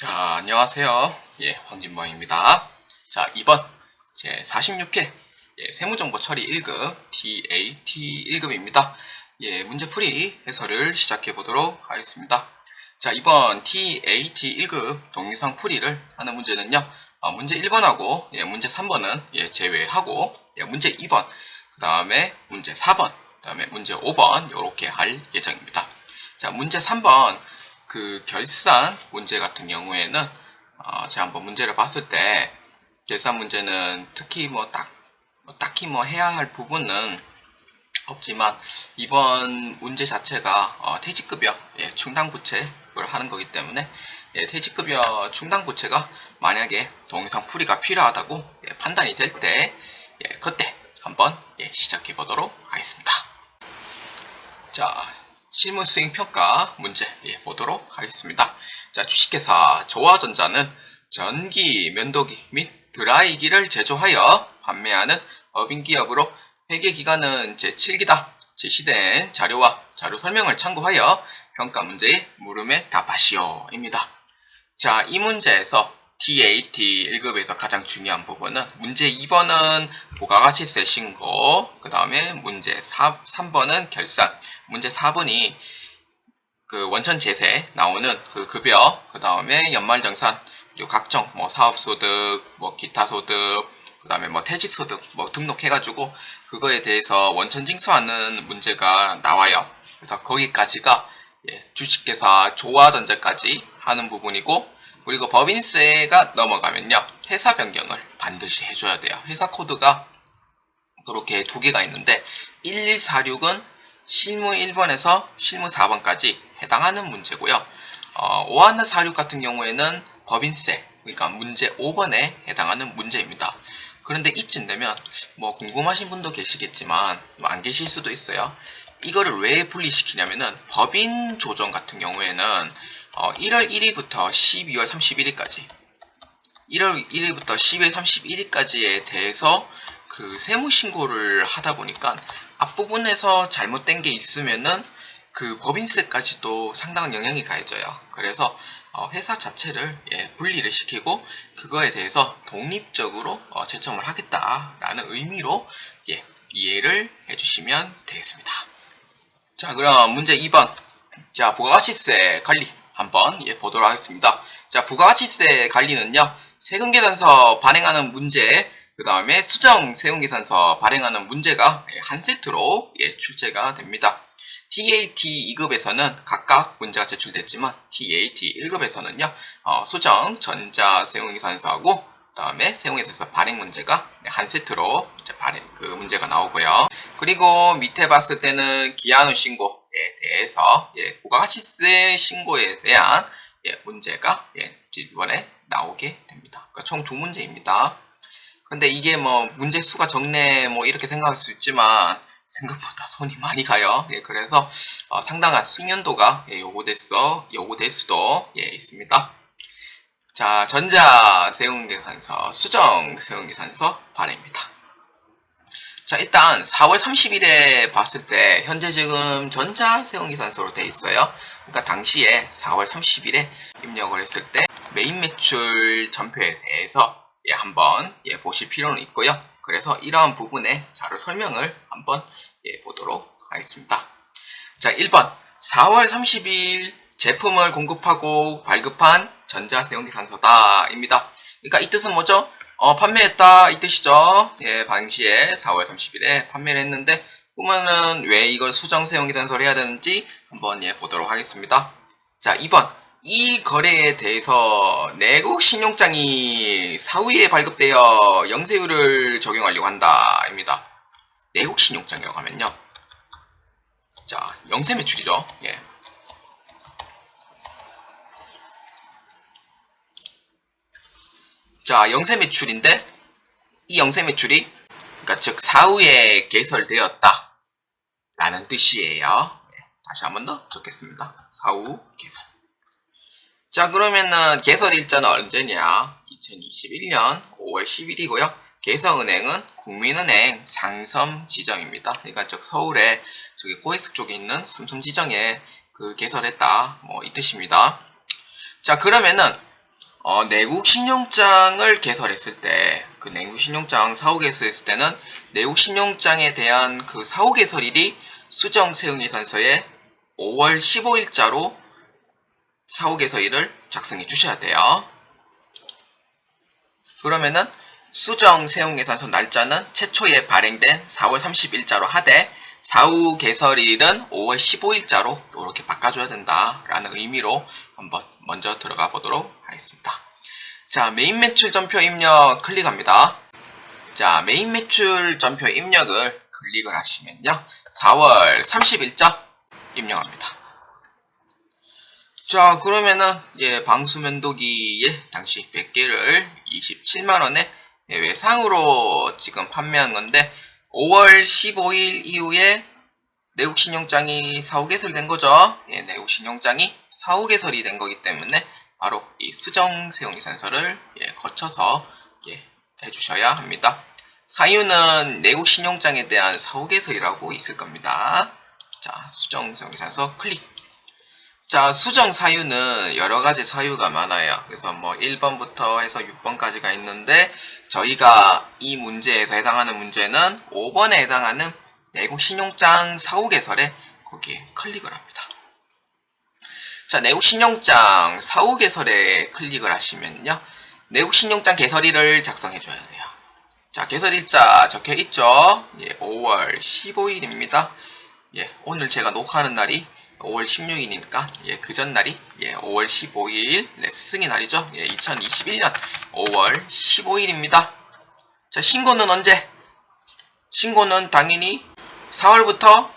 자, 안녕하세요. 예, 황진모입니다. 자, 이번 제 46회 예, 세무정보 처리 1급 DAT 1급입니다. 예, 문제풀이 해설을 시작해 보도록 하겠습니다. 자, 이번 DAT 1급 동영상 풀이를 하는 문제는요. 어, 문제 1번하고 예, 문제 3번은 예, 제외하고 예, 문제 2번, 그 다음에 문제 4번, 그 다음에 문제 5번 이렇게 할 예정입니다. 자, 문제 3번 그 결산 문제 같은 경우에는 어, 제가 한번 문제를 봤을 때 결산 문제는 특히 뭐 딱, 뭐 딱히 뭐 해야 할 부분은 없지만 이번 문제 자체가 어, 퇴직급여 예, 충당부채 그걸 하는 거기 때문에 예, 퇴직급여 충당부채가 만약에 동영상 풀이가 필요하다고 예, 판단이 될때 예, 그때 한번 예, 시작해 보도록 하겠습니다. 자, 실무 수행 평가 문제 예, 보도록 하겠습니다. 자, 주식회사 조화전자는 전기, 면도기 및 드라이기를 제조하여 판매하는 법인 기업으로 회계 기간은 제7기다. 제시된 자료와 자료 설명을 참고하여 평가 문제의 물음에 답하시오입니다. 자, 이 문제에서 DAT 1급에서 가장 중요한 부분은 문제 2번은 부가가치세 신고, 그 다음에 문제 4, 3번은 결산, 문제 4번이 그 원천 제세 나오는 그 급여, 그 다음에 연말 정산, 그리고 각종 뭐 사업 소득, 뭐 기타 소득, 그 다음에 뭐 퇴직 소득, 뭐 등록해가지고 그거에 대해서 원천 징수하는 문제가 나와요. 그래서 거기까지가 예, 주식회사 조화전자까지 하는 부분이고, 그리고 법인세가 넘어가면요. 회사 변경을 반드시 해줘야 돼요. 회사 코드가 그렇게 두 개가 있는데 1146은 실무 1번에서 실무 4번까지 해당하는 문제고요. 어, 5146 같은 경우에는 법인세, 그러니까 문제 5번에 해당하는 문제입니다. 그런데 이쯤 되면 뭐 궁금하신 분도 계시겠지만 뭐 안 계실 수도 있어요. 이거를 왜 분리시키냐면은 법인 조정 같은 경우에는 어, 1월 1일부터 12월 31일까지 1월 1일부터 12월 31일까지에 대해서 그 세무 신고를 하다 보니까 앞부분에서 잘못된 게 있으면은 그 법인세까지도 상당한 영향이 가해져요. 그래서 어, 회사 자체를 예, 분리를 시키고 그거에 대해서 독립적으로 어, 제청을 하겠다라는 의미로 예, 이해를 해주시면 되겠습니다. 자, 그럼 문제 2번. 자, 부가가치세 관리 한번 예, 보도록 하겠습니다. 자, 부가가치세 관리는요, 세금계산서 발행하는 문제, 그 다음에 수정 세금계산서 발행하는 문제가 예, 한 세트로 예, 출제가 됩니다. TAT 2급에서는 각각 문제가 제출됐지만 TAT 1급에서는요, 어, 수정 전자 세금계산서하고 그 다음에 세금계산서 발행 문제가 한 세트로 발행 그 문제가 나오고요. 그리고 밑에 봤을 때는 기한후 신고에 대해서 예, 부가가치세 신고에 대한 예, 문제가 예, 이번에 나오게 됩니다. 그러니까 총 두 문제입니다. 근데 이게 뭐 문제 수가 적네 뭐 이렇게 생각할 수 있지만 생각보다 손이 많이 가요. 예, 그래서 어, 상당한 숙련도가 예, 요구됐어 요구될 수도 예, 있습니다. 자, 전자 세운계산서, 수정 세운계산서 발행입니다. 자, 일단 4월 30일에 봤을 때 현재 지금 전자 세운계산서로 돼 있어요. 그러니까 당시에 4월 30일에 입력을 했을 때 메인 매출 전표에 대해서 예, 한번 예, 보실 필요는 있고요. 그래서 이러한 부분의 자료 설명을 한번 예, 보도록 하겠습니다. 자, 1번 4월 30일 제품을 공급하고 발급한 전자세운계산서다입니다. 그러니까 이 뜻은 뭐죠? 어, 판매했다 이 뜻이죠. 예, 당시에 4월 30일에 판매를 했는데 그러면은 왜 이걸 수정 세운계산서를 해야 되는지 한번 예, 보도록 하겠습니다. 자, 2번 이 거래에 대해서 내국 신용장이 사후에 발급되어 영세율을 적용하려고 한다입니다. 내국 신용장이라고 하면요. 자, 영세 매출이죠. 예. 자, 영세 매출인데 이 영세 매출이 그러니까 즉 사후에 개설되었다 라는 뜻이에요. 예, 다시 한 번 더 적겠습니다. 사후 개설. 자, 그러면은 개설 일자는 언제냐? 2021년 5월 10일이고요. 개성은행은 국민은행 상섬 지점입니다. 그러니까 즉 서울에 저기 고에스 쪽에 있는 삼섬 지점에 그 개설했다. 뭐 이 뜻입니다. 자, 그러면은 어, 내국 신용장을 개설했을 때, 그 내국 신용장 사후 개설했을 때는 내국 신용장에 대한 그 사후 개설일이 수정 세ung 예산서에 5월 15일자로 사후 개설일을 작성해 주셔야 돼요. 그러면은 수정 세ung 예산서 날짜는 최초에 발행된 4월 30일자로 하되 사후 개설일은 5월 15일자로 이렇게 바꿔줘야 된다라는 의미로 한번 먼저 들어가 보도록 하겠습니다. 자, 메인 매출 전표 입력 클릭합니다. 자, 메인 매출 전표 입력을 클릭을 하시면요. 4월 30일자 입력합니다. 자, 그러면은, 예, 방수면도기에 당시 100개를 27만원에 예, 외상으로 지금 판매한 건데, 5월 15일 이후에 내국 신용장이 사후 개설된 거죠. 예, 내국 신용장이 사후 개설이 된 거기 때문에 바로 이 수정 세용이산서를 예, 거쳐서 예, 해주셔야 합니다. 사유는 내국 신용장에 대한 사후 개설이라고 있을 겁니다. 자, 수정 세용이산서 클릭. 자, 수정 사유는 여러 가지 사유가 많아요. 그래서 뭐 1번부터 해서 6번까지가 있는데 저희가 이 문제에서 해당하는 문제는 5번에 해당하는 내국 신용장 사후 개설에 거기에 클릭을 합니다. 자, 내국 신용장 사후 개설에 클릭을 하시면요. 내국 신용장 개설일을 작성해 줘야 돼요. 자, 개설일자 적혀 있죠? 예, 5월 15일입니다. 예, 오늘 제가 녹화하는 날이 5월 16일이니까 예, 그 전날이 예, 5월 15일 네, 스승의 날이죠. 예, 2021년 5월 15일입니다. 자, 신고는 언제? 신고는 당연히 4월부터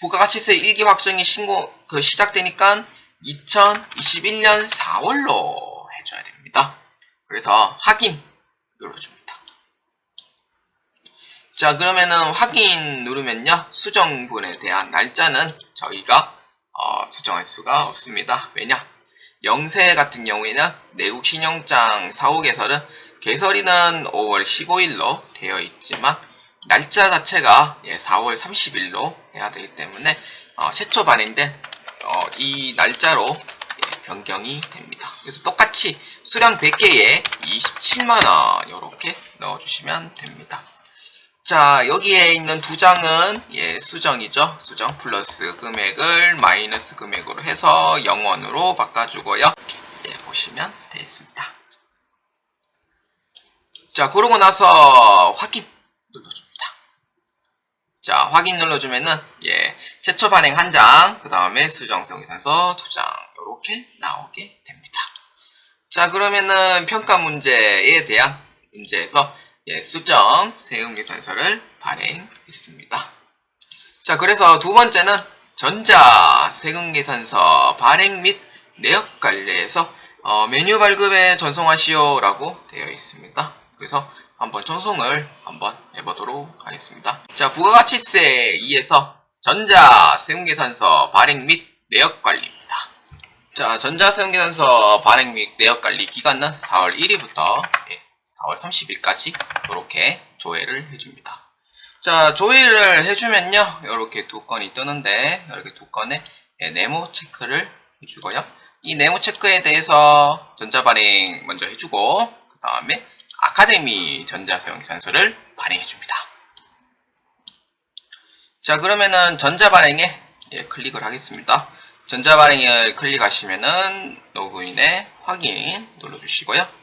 부가가치세 일기 확정이 신고 그 시작되니까 2021년 4월로 해줘야 됩니다. 그래서 확인 눌러줍니다. 자 그러면은 확인 누르면요 수정분에 대한 날짜는 저희가 어, 수정할 수가 없습니다. 왜냐? 영세 같은 경우에는 내국 신용장 사후 개설은 개설일은 5월 15일로 되어 있지만 날짜 자체가 예, 4월 30일로 해야 되기 때문에 어, 최초 발행된 어, 이 날짜로 예, 변경이 됩니다. 그래서 똑같이 수량 100개에 27만원 이렇게 넣어주시면 됩니다. 자 여기에 있는 두 장은 예, 수정이죠. 수정 플러스 금액을 마이너스 금액으로 해서 0원으로 바꿔주고요. 예, 보시면 되겠습니다. 자 그러고 나서 확인 눌러줍니다. 자 확인 눌러주면은 예 최초 발행 한 장, 그 다음에 수정 세우기산서 두장 이렇게 나오게 됩니다. 자 그러면은 평가 문제에 대한 문제에서 예, 수정 세금계산서를 발행했습니다. 자, 그래서 두 번째는 전자 세금계산서 발행 및 내역 관리에서 어, 메뉴 발급에 전송하시오라고 되어 있습니다. 그래서 한번 전송을 한번 해보도록 하겠습니다. 자, 부가가치세 2에서 전자 세금계산서 발행 및 내역 관리입니다. 자, 전자 세금계산서 발행 및 내역 관리 기간은 4월 1일부터 예, 4월 30일까지 이렇게 조회를 해줍니다. 자, 조회를 해주면요. 이렇게 두 건이 뜨는데 이렇게 두 건의 예, 네모 체크를 해주고요. 이 네모 체크에 대해서 전자발행 먼저 해주고 그 다음에 아카데미 전자사용 산서를 발행해줍니다. 자, 그러면은 전자발행에 예, 클릭을 하겠습니다. 전자발행을 클릭하시면은 로그인에 확인 눌러주시고요.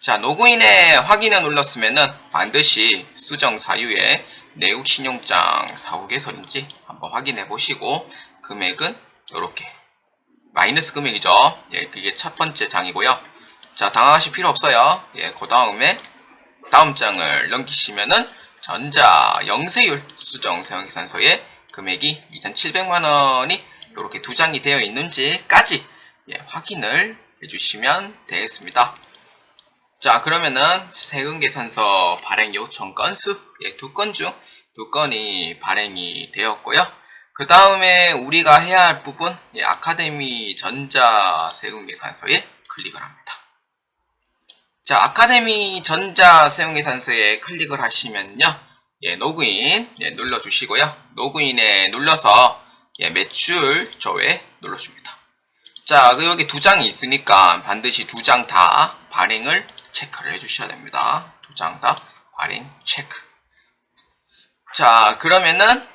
자, 로그인에 확인을 눌렀으면은 반드시 수정 사유에 내국 신용장 사후 개설인지 한번 확인해 보시고 금액은 이렇게 마이너스 금액이죠. 예, 그게 첫 번째 장이고요. 자, 당황하실 필요 없어요. 예, 그 다음에 다음 장을 넘기시면은 전자 영세율 수정 세원계산서에 금액이 2,700만 원이 이렇게 두 장이 되어 있는지까지 예, 확인을 해주시면 되겠습니다. 자 그러면은 세금계산서 발행 요청 건수 예, 두 건 중 두 건이 발행이 되었고요. 그 다음에 우리가 해야 할 부분 예, 아카데미 전자 세금계산서에 클릭을 합니다. 자 아카데미 전자 세금계산서에 클릭을 하시면요. 예, 로그인 예, 눌러주시고요. 로그인에 눌러서 예, 매출 조회 눌러줍니다. 자, 그 여기 두 장이 있으니까 반드시 두 장 다 발행을 체크를 해주셔야 됩니다. 두 장 다 발행 체크. 자, 그러면은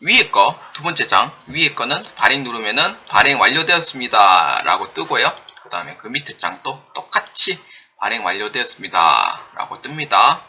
위에 거, 두 번째 장, 위에 거는 발행 누르면은 발행 완료되었습니다. 라고 뜨고요. 그 다음에 그 밑에 장도 똑같이 발행 완료되었습니다. 라고 뜹니다.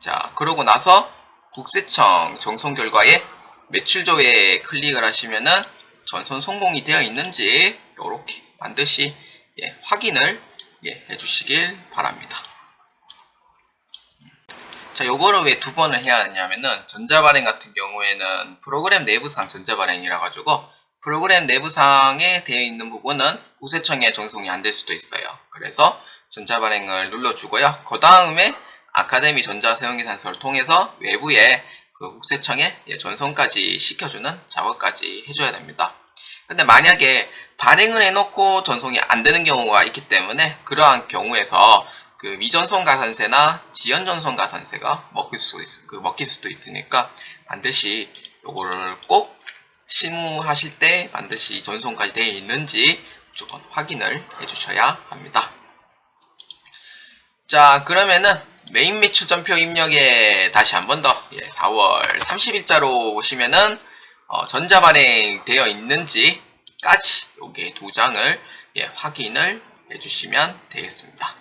자, 그러고 나서 국세청 정송 결과에 매출조에 클릭을 하시면은 전선 성공이 되어 있는지 이렇게 반드시 예, 확인을 예, 해주시길 바랍니다. 자, 요거를 왜 두 번을 해야 하냐면은 전자발행 같은 경우에는 프로그램 내부상 전자발행이라 가지고 프로그램 내부상에 되어 있는 부분은 우세청에 전송이 안 될 수도 있어요. 그래서 전자발행을 눌러주고요. 그 다음에 아카데미 전자사용기산서를 통해서 외부에 그 국세청에 예, 전송까지 시켜주는 작업까지 해줘야 됩니다. 근데 만약에 발행을 해놓고 전송이 안 되는 경우가 있기 때문에 그러한 경우에서 그 미전송 가산세나 지연 전송 가산세가 먹힐 수 있, 그 먹힐 수도 있으니까 반드시 요거를 꼭 실무하실 때 반드시 전송까지 되어 있는지 무조건 확인을 해주셔야 합니다. 자 그러면은 메인 매출 전표 입력에 다시 한 번 더 4월 30일자로 보시면은 어, 전자 발행 되어 있는지 까지 요게 두 장을 예, 확인을 해주시면 되겠습니다.